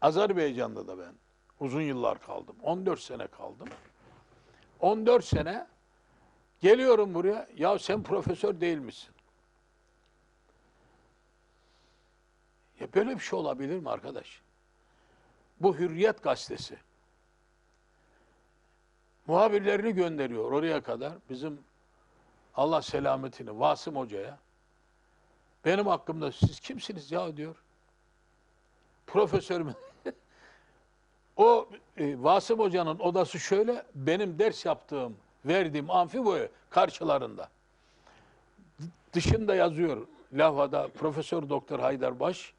Azerbaycan'da da ben uzun yıllar kaldım. 14 sene kaldım. 14 sene geliyorum buraya. Ya sen profesör değil misin? Ya böyle bir şey olabilir mi arkadaş? Bu Hürriyet gazetesi. Muhabirlerini gönderiyor oraya kadar. Bizim Allah selametini Vasım Hoca'ya. Benim hakkımda siz kimsiniz ya diyor. Profesör mü? O e, Vasım Hoca'nın odası şöyle, benim ders yaptığım, verdiğim amfi boyu karşılarında. Dışında yazıyor levhada Profesör Doktor Haydar Baş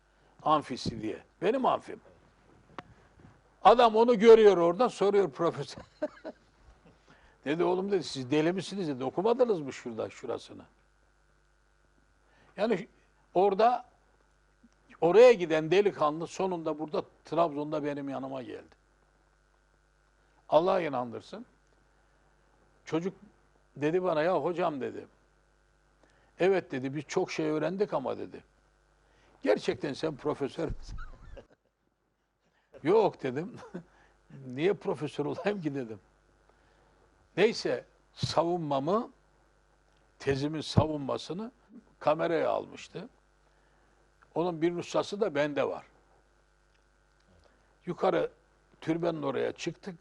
amfisi diye. Benim amfim. Adam onu görüyor oradan soruyor profesör. dedi oğlum dedi siz deli misiniz dedi okumadınız mı şurada şurasını? Yani orada oraya giden delikanlı sonunda burada Trabzon'da benim yanıma geldi. Allah inandırsın. Çocuk dedi bana ya hocam dedi. Evet dedi biz çok şey öğrendik ama dedi. Gerçekten sen profesör müsün? Yok dedim. Niye profesör olayım ki dedim. Neyse savunmamı, tezimin savunmasını kameraya almıştı. Onun bir nüshası da bende var. Yukarı türbenin oraya çıktık.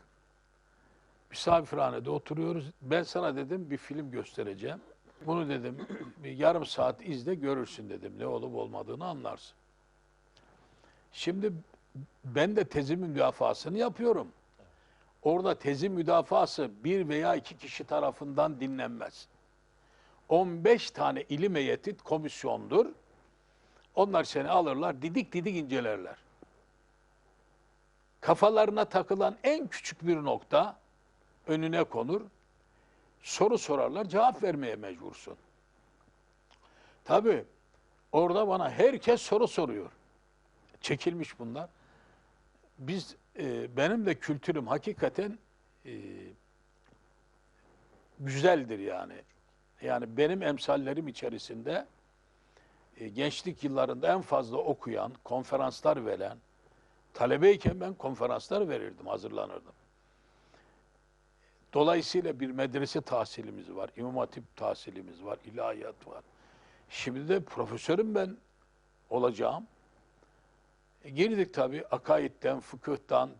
Misafirhanede oturuyoruz. Ben sana dedim bir film göstereceğim. Bunu dedim bir yarım saat izle görürsün dedim. Ne olup olmadığını anlarsın. Şimdi ben de tezimin müdafasını yapıyorum. Orada tezin müdafası bir veya iki kişi tarafından dinlenmez. 15 tane ilim heyeti komisyondur. Onlar seni alırlar, didik didik incelerler. Kafalarına takılan en küçük bir nokta önüne konur. Soru sorarlar, cevap vermeye mecbursun. Tabii orada bana herkes soru soruyor. Çekilmiş bunlar. Biz e, benim de kültürüm hakikaten e, güzeldir yani. Yani benim emsallerim içerisinde e, gençlik yıllarında en fazla okuyan, konferanslar veren, talebeyken ben konferanslar verirdim, hazırlanırdım. Dolayısıyla bir medrese tahsilimiz var, imam hatip tahsilimiz var, ilahiyat var. Şimdi de profesörüm ben olacağım. E, girdik tabii akaidden, fıkıhtan,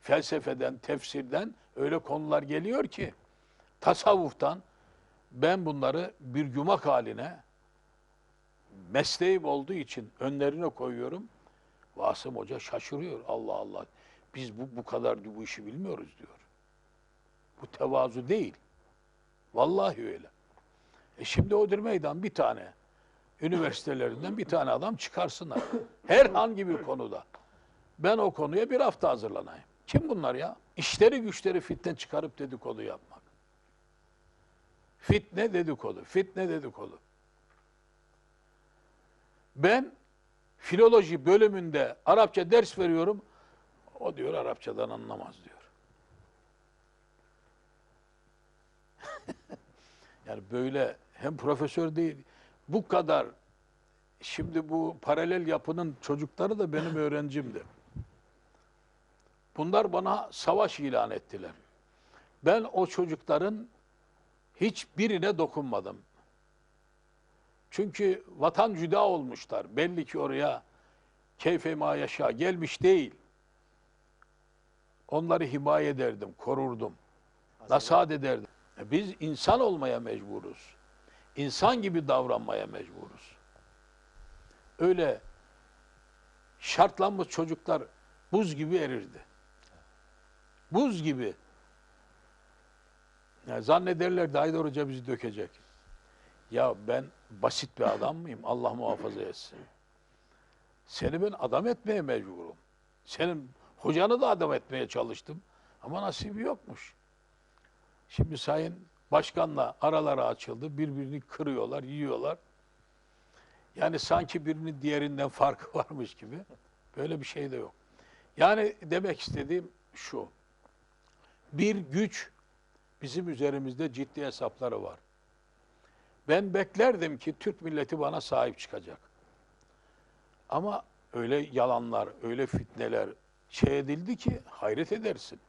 felsefeden, tefsirden öyle konular geliyor ki tasavvuftan ben bunları bir yumak haline mesleğim olduğu için önlerine koyuyorum. Vasım Hoca şaşırıyor. Allah Allah. Biz bu, bu kadar bu işi bilmiyoruz diyor. Bu tevazu değil. Vallahi öyle. E şimdi Odir Meydan bir tane üniversitelerinden bir tane adam çıkarsınlar. Herhangi bir konuda. Ben o konuya bir hafta hazırlanayım. Kim bunlar ya? İşleri güçleri fitne çıkarıp dedikodu yapmak. Fitne dedikodu, fitne dedikodu. Ben filoloji bölümünde Arapça ders veriyorum. O diyor Arapçadan anlamaz diyor. yani böyle hem profesör değil, bu kadar şimdi bu paralel yapının çocukları da benim öğrencimdi. Bunlar bana savaş ilan ettiler. Ben o çocukların hiçbirine dokunmadım. Çünkü vatan cüda olmuşlar. Belli ki oraya keyfe ma yaşa gelmiş değil. Onları himaye ederdim, korurdum. Nasihat ederdim. E Biz insan olmaya mecburuz. İnsan gibi davranmaya mecburuz. Öyle şartlanmış çocuklar buz gibi erirdi. Buz gibi. Yani zannederlerdi Haydar Hoca bizi dökecek. Ya ben basit bir adam mıyım? Allah muhafaza etsin. Seni ben adam etmeye mecburum. Senin hocanı da adam etmeye çalıştım. Ama nasibi yokmuş. Şimdi Sayın Başkan'la araları açıldı. Birbirini kırıyorlar, yiyorlar. Yani sanki birinin diğerinden farkı varmış gibi. Böyle bir şey de yok. Yani demek istediğim şu. Bir güç bizim üzerimizde ciddi hesapları var. Ben beklerdim ki Türk milleti bana sahip çıkacak. Ama öyle yalanlar, öyle fitneler, şey edildi ki hayret edersin.